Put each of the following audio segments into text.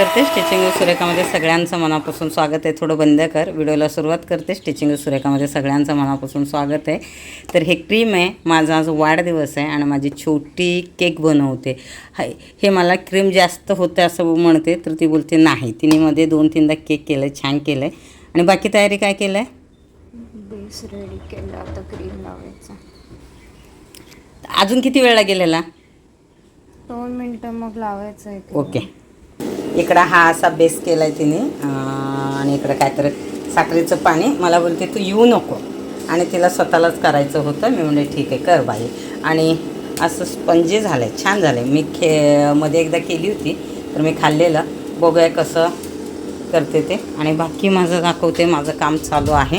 करते स्टिचिंग सुरेखामध्ये सगळ्यांचं मनापासून स्वागत आहे. थोडं बंद कर. व्हिडिओला सुरुवात करते स्टिचिंग सुरेखामध्ये सगळ्यांचं मनापासून स्वागत आहे. तर हे क्रीम आहे. माझा आज वाढदिवस आहे आणि माझी छोटी केक बनवते. हाय हे मला क्रीम जास्त होते असं म्हणते तर ती बोलते नाही. तिने मध्ये दोन तीनदा केक केलं आहे छान केलं आहे आणि बाकी तयारी काय केलं आहे बेस रेडी केला आता क्रीम लावायचा. अजून किती वेळा गेलेला? दोन मिनटं मग लावायचं आहे ओके. इकडं हा असा बेस केला आहे तिने आणि इकडं काहीतरी साखरेचं पाणी. मला बोलते तू येऊ नको. आणि तिला स्वतःलाच करायचं होतं. मी म्हणले ठीक आहे कर बाई. आणि असं स्पंजी झालं आहे छान झालं आहे मी खे मध्ये एकदा केली होती तर मी खाल्लेलं. बघूया कसं करते ते. आणि बाकी माझं दाखवते माझं काम चालू आहे.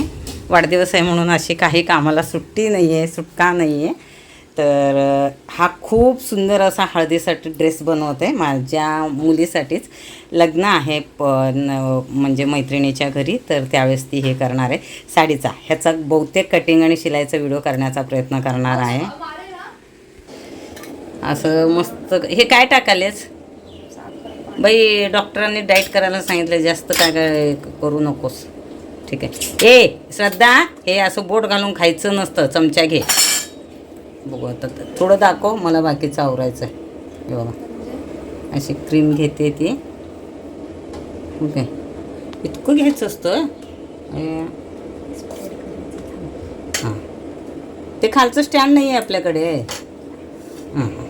वाढदिवस आहे म्हणून अशी काही कामाला सुट्टी नाही आहे सुटका नाही आहे तर हा खूप सुंदर असा हळदीसाठी ड्रेस बनवते माझ्या मुलीसाठीच. लग्न आहे पण म्हणजे मैत्रिणीच्या घरी तर त्यावेळेस ती हे करणार आहे. साडीचा ह्याचा बहुतेक कटिंग आणि शिलाईचा व्हिडिओ करण्याचा प्रयत्न करणार आहे. असं मस्त हे काय टाकालेच बाई डॉक्टरांनी डाईट करायला सांगितलं जास्त काय काय करू नकोस. ठीक आहे. ए श्रद्धा हे असं बोट घालून खायचं नसतं चमचा घे. बघू आता. थोडं दाखव मला बाकीचं आवरायचं आहे बघा. अशी क्रीम घेते ती. ओके. इतकं घ्यायचं असतं? हां. ते खालचं स्टँड नाही आहे आपल्याकडे. हां. हां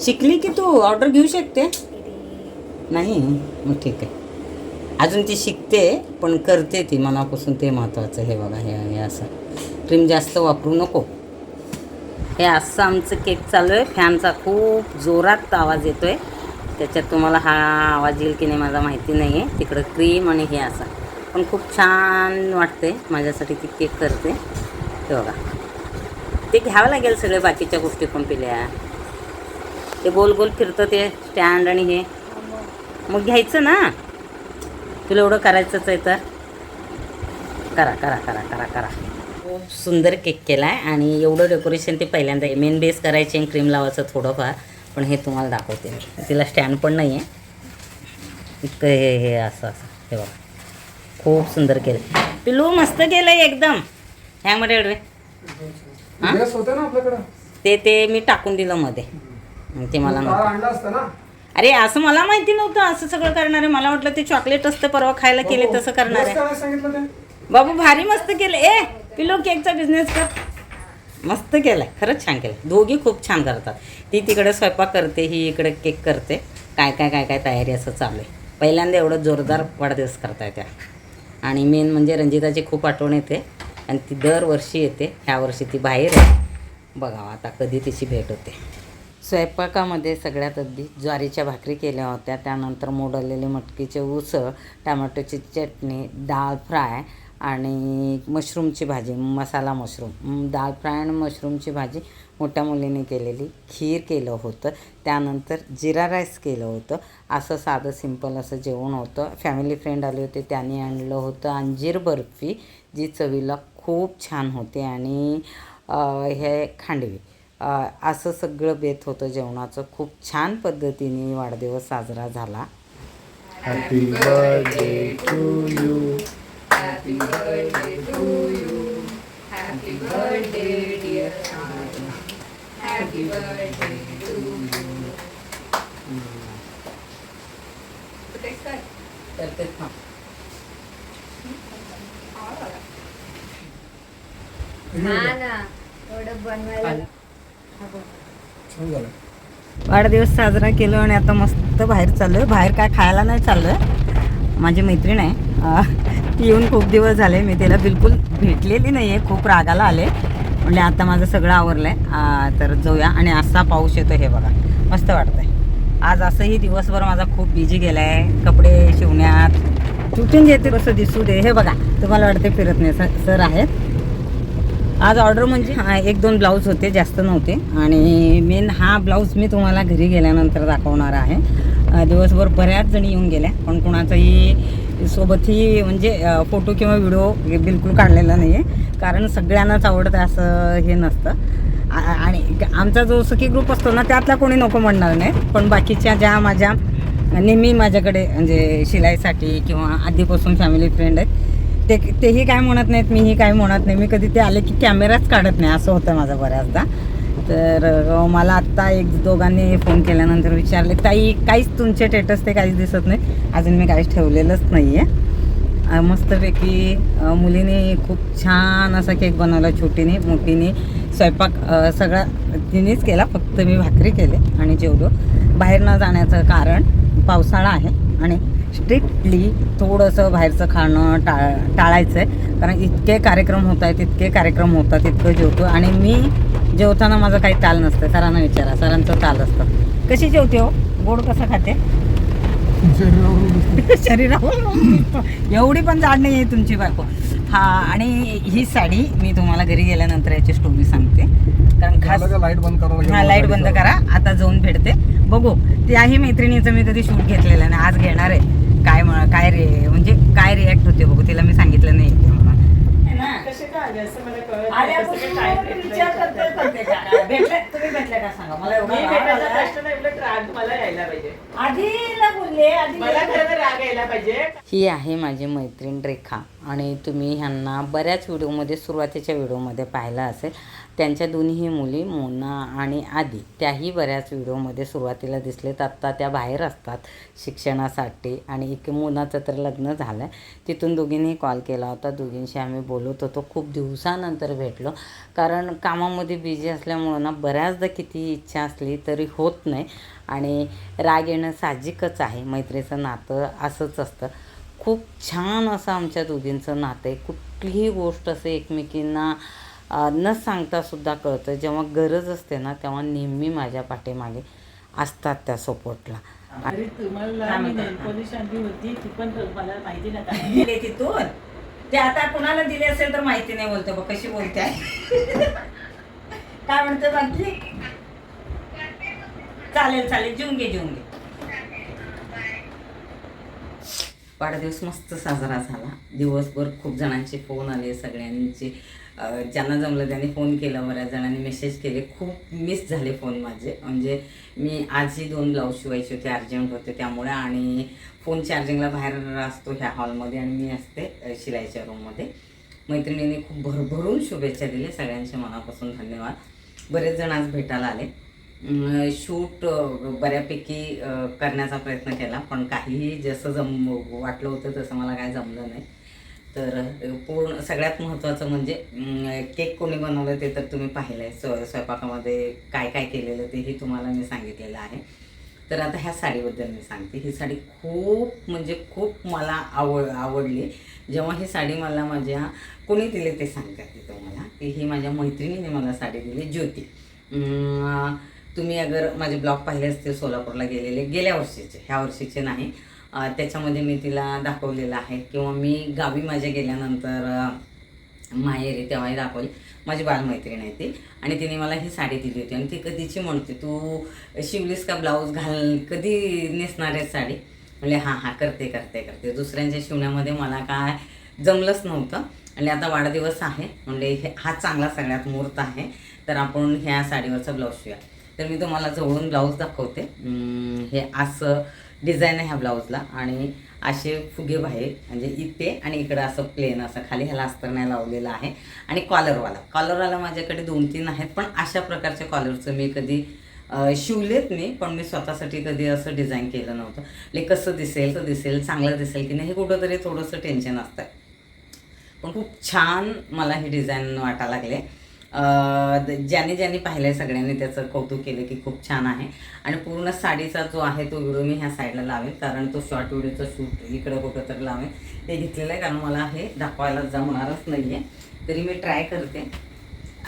शिकली की तू? ऑर्डर घेऊ शकते? नाही? मग ठीक आहे. अजून ती शिकते पण करते ती. मनापासून ते महत्त्वाचं हे बघा हे हे असं. क्रीम जास्त वापरू नको. हे असं आमचं केक चालू आहे. फॅनचा खूप जोरात आवाज येतो आहे त्याच्यात तुम्हाला हा आवाज येईल की नाही मला माहिती नाही आहे तिकडं क्रीम आणि हे असं. पण खूप छान वाटते माझ्यासाठी ती केक करते. हे बघा. ते घ्यावं लागेल सगळे बाकीच्या गोष्टी पण पिल्या. ते गोल गोल फिरतं ते स्टँड आणि हे. मग घ्यायचं ना? तुला एवढं करायचंच आहे तर? करा करा करा करा करा. खूप सुंदर केक केला आहे आणि एवढं डेकोरेशन ते पहिल्यांदा मेन बेस करायचे आणि क्रीम लावायचं थोडंफार पण हे तुम्हाला दाखवते मी. तिला स्टँड पण नाही आहे इतकं हे हे असं असं. हे बघा. खूप सुंदर केलं पिलू मस्त केलं आहे एकदम. ह्यामध्ये अडवे हां? ते ते मी टाकून दिलं मध्ये. ते मला अरे असं मला माहिती नव्हतं. असं सगळं करणार. आहे मला वाटलं ते चॉकलेट असतं परवा खायला केले तसं करणार. आहे बाबू भारी मस्त केलं. ए पिलो केकचा बिझनेस कर. मस्त केलाय. खरंच छान केलं दोघी खूप छान करतात. ती तिकडे स्वयंपाक करते ही इकडे केक करते. काय काय काय काय तयारी असं चालू आहे पहिल्यांदा एवढं जोरदार वाढदिवस करताय त्या. आणि मेन म्हणजे रंजिताची खूप आठवण येते. आणि ती दरवर्षी येते. ह्या वर्षी ती बाहेर आहे. बघावं आता कधी तिची भेट होते. स्वयंपाकामध्ये सगळ्यात आधी ज्वारीच्या भाकरी केल्या होत्या. त्यानंतर मोडलेले मटकीचे उसळ टमॅटोची चटणी डाळ फ्राय आणि मशरूमची भाजी मसाला मशरूम. दाल फ्राय आणि मशरूमची भाजी मोठ्या मुलीने केलेली. खीर केलं होतं. त्यानंतर जिरा राईस केलं होतं. असं साधं सिंपल असं जेवण होतं. फॅमिली फ्रेंड आले होते. त्यांनी आणलं होतं अंजीर बर्फी जी चवीला खूप छान होते आणि हे खांडवी. असं सगळं बेत होतं जेवणाचं. खूप छान पद्धतीने वाढदिवस साजरा झाला. हॅपी बर्थडे टू यू हा ना. एवढं बनवायला. वाढदिवस साजरा केलो आणि आता मस्त बाहेर चाललो आहे बाहेर काय खायला नाही चाललो माझी मैत्रीण आहे. ती येऊन खूप दिवस झाले. मी तिला बिलकुल भेटलेली नाही आहे खूप रागाला आले. म्हणजे आता माझं सगळं आवरलं आहे तर जाऊया. आणि असा पाऊस येतो हे बघा. मस्त वाटतंय. आज असंही दिवसभर माझा खूप बिझी गेला आहे कपडे शिवण्यात. तुटून येते कसं दिसू दे. हे बघा. तुम्हाला वाटते फिरत नाही. सर सर आहेत. आज ऑर्डर म्हणजे हा, एक दोन ब्लाऊज होते जास्त नव्हते. आणि मेन हा ब्लाऊज मी तुम्हाला घरी गेल्यानंतर दाखवणार आहे. दिवसभर बऱ्याच जणी येऊन गेल्या. पण कुणाचाही सोबतही म्हणजे फोटो किंवा व्हिडिओ बिलकुल काढलेला नाही आहे कारण सगळ्यांनाच आवडतं असं हे नसतं. आणि आमचा जो सखी ग्रुप असतो ना त्यातला कोणी नको म्हणणार नाही. पण बाकीच्या ज्या माझ्या नेहमी माझ्याकडे म्हणजे शिलाईसाठी किंवा आधीपासून फॅमिली फ्रेंड आहेत ते तेही काय म्हणत नाहीत मीही काय म्हणत नाही. मी कधी ते आले की कॅमेराच काढत नाही असं होतं माझं बऱ्याचदा. तर मला आत्ता एक दोघांनी फोन केल्यानंतर विचारले ताई काहीच तुमचे टेटस ते काहीच दिसत नाही. अजून मी काहीच ठेवलेलंच नाही आहे मस्तपैकी मुलीने खूप छान असा केक बनवला छोटीने मोठीने. स्वयंपाक सगळा तिनेच केला फक्त मी भाकरी केले आणि जेवलो. बाहेर न जाण्याचं कारण पावसाळा आहे आणि स्ट्रिक्टली थोडंसं बाहेरचं खाणं टाळ टाळायचं आहे कारण इतके कार्यक्रम होत आहेत इतके कार्यक्रम होतात इतकं जेवतो. आणि मी जेवताना माझं काही ताल नसतं. सरांना विचारा. सरांचं ताल असतं. कशी जेवते हो? गोड कसं खाते? शरीरावर एवढी पण जाड नाही आहे तुमची बायको. हा आणि ही साडी मी तुम्हाला घरी गेल्यानंतर याची स्टोरी सांगते. कारण खास लाइट बंद करावं हा लाइट बंद करा. आता जाऊन भेटते. बघू. त्याही मैत्रिणीचं मी कधी शूट घेतलेलं नाही. आज घेणार आहे. काय म्हण काय रे म्हणजे काय रिॲक्ट होते बघू तिला मी सांगितलं नाही येते म्हणून है ही आहे माझी मैत्रीण रेखा. आणि तुम्ही ह्यांना बऱ्याच व्हिडिओमध्ये सुरुवातीच्या व्हिडिओमध्ये पाहिलं असेल. त्यांच्या दोन्ही मुली मोना आणि आदी त्याही बऱ्याच व्हिडिओमध्ये सुरुवातीला दिसलेत आत्ता त्या बाहेर असतात शिक्षणासाठी. आणि एक मोनाचं तर लग्न झालं आहे तिथून दोघींनी कॉल केला होता. दोघींशी आम्ही बोलत होतो. खूप दिवसानंतर भेटलो. कारण कामामध्ये बिझी असल्यामुळं ना बऱ्याचदा किती इच्छा असली तरी होत नाही. आणि राग येणं साहजिकच आहे. मैत्रीचं नातं असंच असतं. खूप छान असं आमच्या दोघींचं नातं आहे. कुठलीही गोष्ट असं एकमेकींना न सांगता सुद्धा कळतं जेव्हा गरज असते ना तेव्हा नेहमी माझ्या पाठीमागे असतात त्या सपोर्टला अरे तुम्हाला काय मी म्हणता? नेल पॉलिश आणली होती ती पण मला माहिती नका दिले तिथून. ते आता कुणाला दिले असेल तर माहिती नाही बोलते बघ कशी बोलते. काय म्हणते बाकी चालेल चालेल जेवून घे जेवून घे. वाढदिवस मस्त साजरा झाला. दिवसभर खूप जणांचे फोन आले सगळ्यांचे. ज्यांना जमलं त्यांनी फोन केला बऱ्याच जणांनी मेसेज केले. खूप मिस झाले फोन माझे. म्हणजे मी आजही दोन ब्लाऊज शिवायचे होते अर्जंट होते त्यामुळे आणि फोन चार्जिंगला बाहेर असतो ह्या हॉलमध्ये आणि मी असते शिलाईच्या रूममध्ये मैत्रिणीने खूप भरभरून शुभेच्छा दिल्या. सगळ्यांचे मनापासून धन्यवाद. बरेच जण आज भेटायला आले. शूट बऱ्यापैकी करण्याचा प्रयत्न केला पण काहीही जसं जम वाटलं होतं तसं मला काय जमलं नाही. तर पूर्ण सगळ्यात महत्त्वाचं म्हणजे केक कोणी बनवलं ते तर तुम्ही पाहिलं आहे स्व स्वयंपाकामध्ये काय काय केलेलं तेही तुम्हाला मी सांगितलेलं आहे. तर आता ह्या साडीबद्दल मी सांगते. ही साडी खूप म्हणजे खूप मला आवड आवडली. जेव्हा ही साडी मला माझ्या कोणी दिली ते सांगतात ते तुम्हाला. की ही माझ्या मैत्रिणीने मला साडी दिली ज्योती. तुम्ही अगर माझे ब्लॉग पाहिले असतील सोलापूरला गेलेले गेल्या वर्षीचे ह्या वर्षीचे नाही. त्याच्यामध्ये मी तिला दाखवलेलं आहे. किंवा मी गावी माझ्या गेल्यानंतर माहेरी तेव्हाही दाखवली. माझी बालमैत्रीण आहे ती. आणि तिने मला ही साडी दिली होती. आणि ती कधीची म्हणते तू शिवलीस का ब्लाऊज घाल कधी नेसणार आहे साडी? म्हणजे हां हां करते करते करते. दुसऱ्यांच्या शिवण्यामध्ये मला काय जमलंच नव्हतं. आणि आता वाढदिवस आहे. म्हणजे हे हा चांगला सगळ्यात मुहूर्त आहे. तर आपण ह्या साडीवरचा ब्लाऊज शिवूया. तर मी तुम्हाला जवळून ब्लाऊज दाखवते. हे असं डिझाईन आहे ह्या ब्लाऊजला आणि असे फुगे बाहेर म्हणजे इथे आणि इकडं असं प्लेन असं खाली ह्याला अस्तर नाही लावलेलं आहे. आणि कॉलरवाला कॉलरवाला माझ्याकडे दोन तीन आहेत पण अशा प्रकारच्या कॉलरचं मी कधी शिवलेत मी पण मी स्वतःसाठी कधी असं डिझाईन केलं नव्हतं. ले कसं दिसेल तर दिसेल चांगलं दिसेल की नाही हे कुठंतरी थोडंसं टेन्शन असतं. पण खूप छान मला ही डिझाईन वाटायला लागले. ज्याने ज्याने पाहिलं सगळ्यांनी त्याचं कौतुक केलं की खूप छान आहे. आणि पूर्ण साडीचा जो आहे तो व्हिडिओ मी ह्या साईडला लावेन कारण तो शॉर्ट व्हिडिओचा शूट इकडं कुठं तर लावेन ते घेतलेलं आहे कारण मला हे दाखवायला जमणारच नाही आहे तरी मी ट्राय करते.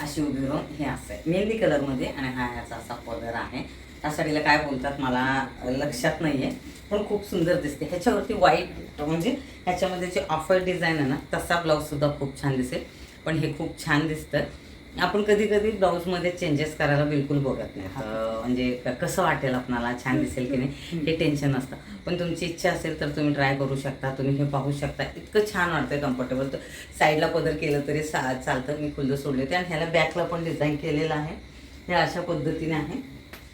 अशी उभी राहून हे असं आहे. मेहंदी कलरमध्ये आणि हा ह्याचा असा पदर आहे. त्या साडीला काय बोलतात मला लक्षात नाही आहे पण खूप सुंदर दिसते. ह्याच्यावरती वाईट म्हणजे ह्याच्यामध्ये जे ऑफर डिझाईन आहे ना तसा ब्लाऊजसुद्धा खूप छान दिसेल. पण हे खूप छान दिसतं. आपण कधी कधी ब्लाऊजमध्ये चेंजेस करायला बिलकुल बघत नाही. म्हणजे कसं वाटेल आपणाला? छान दिसेल की नाही? हे टेन्शन नसतं. पण तुमची इच्छा असेल तर तुम्ही ट्राय करू शकता. तुम्ही हे पाहू शकता. इतकं छान वाटतं कम्फर्टेबल तर साईडला पदर केलं तरी सा चालतं. मी खुल्लं सोडले होते आणि ह्याला बॅकला पण डिझाईन केलेलं आहे. हे अशा पद्धतीने आहे.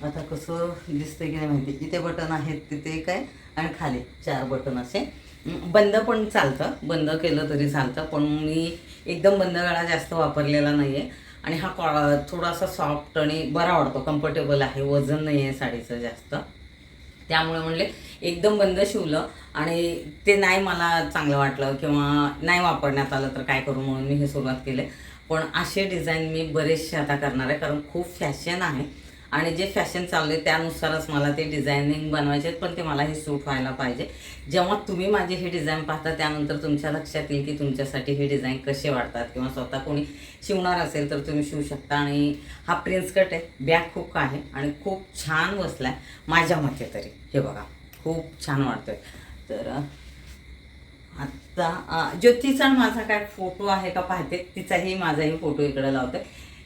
आता कसं दिसतंय की नाही माहिती? इथे बटन आहेत तिथे काय आणि खाली चार बटन असे. बंद पण चालतं. बंद केलं तरी चालतं. पण मी एकदम बंद गळा जास्त वापरलेला नाही आहे आणि हा कॉ थोडासा सॉफ्ट आणि बरा वाटतो. कम्फर्टेबल आहे. वजन नाही आहे साडीचं जास्त. त्यामुळे म्हणले एकदम बंद शिवलं. आणि ते नाही मला चांगलं वाटलं किंवा नाही वापरण्यात आलं तर काय करू म्हणून मी हे सुरुवात केले. पण असे डिझाईन मी बरेचसे आता करणार आहे. कारण खूप फॅशन आहे. आणि जे फॅशन चालले त्यानुसारच मला ते डिझायनिंग बनवायचे आहेत पण ते मला हे सूट व्हायला पाहिजे. जेव्हा तुम्ही माझे हे डिझाईन पाहता त्यानंतर तुमच्या लक्षात येईल की तुमच्यासाठी हे डिझाईन कसे वाटतात किंवा स्वतः कोणी शिवणार असेल तर तुम्ही शिवू शकता. आणि हा प्रिन्स कट आहे बॅग खूप आहे आणि खूप छान बसला आहे माझ्या मते तरी. हे बघा खूप छान वाटतोय तर आत्ता ज्योतीचा आणि माझा काय फोटो आहे का पाहते तिचाही माझाही फोटो इकडे लावतोय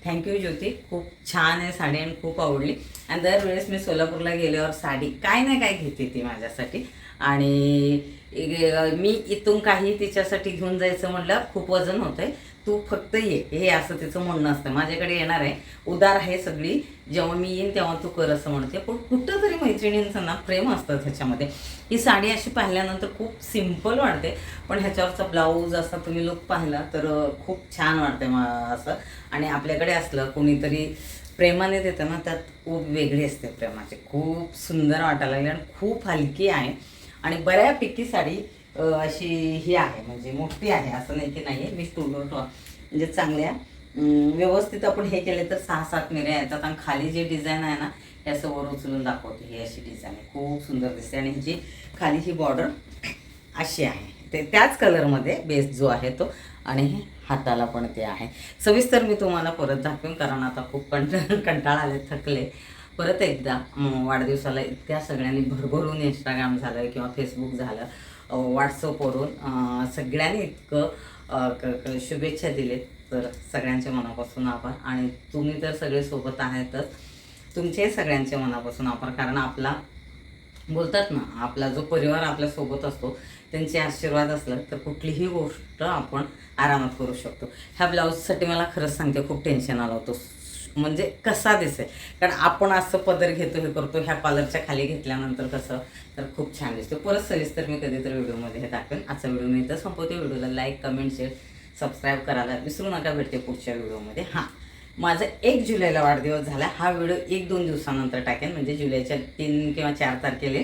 थँक्यू ज्योती खूप छान आहे साडी आणि खूप आवडली. आणि दरवेळेस मी सोलापूरला गेल्यावर साडी काय नाही काय घेते ती माझ्यासाठी. आणि मी इथून काही तिच्यासाठी घेऊन जायचं म्हणलं खूप वजन होतंय. तू फक्त ये. हे असं तिचं म्हणणं असतं. माझ्याकडे येणार आहे. उदार आहे सगळी. जेव्हा मी येईन तेव्हा तू कर असं म्हणते. पण कुठं तरी मैत्रिणींचं ना प्रेम असतं ह्याच्यामध्ये ही साडी अशी पाहिल्यानंतर खूप सिंपल वाटते. पण ह्याच्यावरचा ब्लाऊज असा तुम्ही लोक पाहिला तर खूप छान वाटते मा असं. आणि आपल्याकडे असलं कोणीतरी प्रेमाने देतं ना त्यात खूप वेगळी असते प्रेमाची. खूप सुंदर वाटायला लागली आणि खूप हलकी आहे. आणि बऱ्यापैकी साडी अशी ही आहे म्हणजे मोठी आहे असं नाही की नाही आहे. मी टूलर म्हणजे चांगल्या व्यवस्थित आपण हे केले तर सहा सात मिऱ्या येतात आणि खाली जे डिझाईन आहे ना हे असं वर उचलून दाखवते. ही अशी डिझाईन आहे. खूप सुंदर दिसते आणि ह्याची खाली ही बॉर्डर अशी आहे. ते त्याच कलरमध्ये बेस जो आहे तो आणि हे हाताला पण ते आहे. सविस्तर मी तुम्हाला परत दाखवेन कारण आता खूप कंट कंटाळा आले थकले. परत एकदा वाढदिवसाला इतक्या सगळ्यांनी भरभरून इंस्टाग्राम झालं किंवा फेसबुक झालं व्हॉट्सअपवरून सगळ्यांनी इतकं क- शुभेच्छा दिलेत. तर सगळ्यांचे मनापासून आभार. आणि तुम्ही तर सगळे सोबत आहेतच. तुमचे सगळ्यांचे मनापासून आभार. कारण आपला बोलतात ना आपला जो परिवार आपल्यासोबत असतो त्यांचे आशीर्वाद असलं तर कुठलीही गोष्ट आपण आरामात करू शकतो. ह्या ब्लाऊजसाठी मला खरंच सांगते खूप टेन्शन आलं होतं. म्हणजे कसा दिसेल? कारण आपण असं पदर घेतो हे करतो ह्या कॉलरच्या खाली घेतल्यानंतर कसं? तर खूप छान दिसतो. परत सविस्तर मी कधीतरी व्हिडिओमध्ये हे दाखवेन. आजचा व्हिडिओ मी इथं संपवते. व्हिडिओला लाईक कमेंट शेअर सबस्क्राईब करायला विसरू नका. भेटते पुढच्या व्हिडिओमध्ये. हां. माझा एक जुलैला वाढदिवस झाला. हा व्हिडिओ एक दोन दिवसानंतर टाकेन. म्हणजे जुलैच्या तीन किंवा चार तारखेला.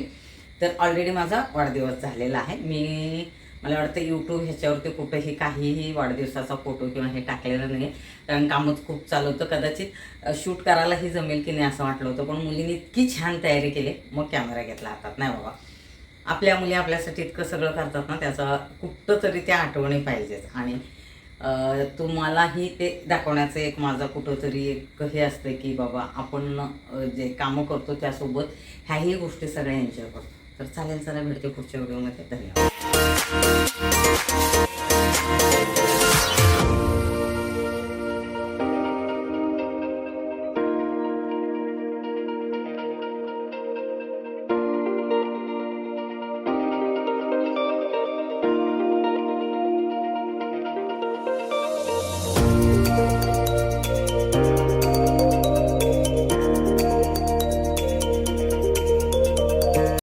तर ऑलरेडी माझा वाढदिवस झालेला आहे. मी मला वाटतं यूट्यूब ह्याच्यावरती कुठेही काहीही वाढदिवसाचा फोटो किंवा हे टाकलेलं नाही कारण कामच खूप चालू होतं. कदाचित शूट करायलाही जमेल की नाही असं वाटलं होतं. पण मुलींनी इतकी छान तयारी केली. मग कॅमेरा घेतला हातात. नाही बाबा. आपल्या मुली आपल्यासाठी इतकं सगळं करतात ना त्याचा कुठं तरी त्या आठवणी पाहिजेच आणि तुम्हालाही ते दाखवण्याचं एक माझा कुठंतरी एक हे असतं की बाबा आपण जे कामं करतो त्यासोबत ह्याही गोष्टी सगळ्या एन्जॉय करतो. तर चालेल चला भेटते पुढच्या व्हिडिओमध्ये. धन्यवाद.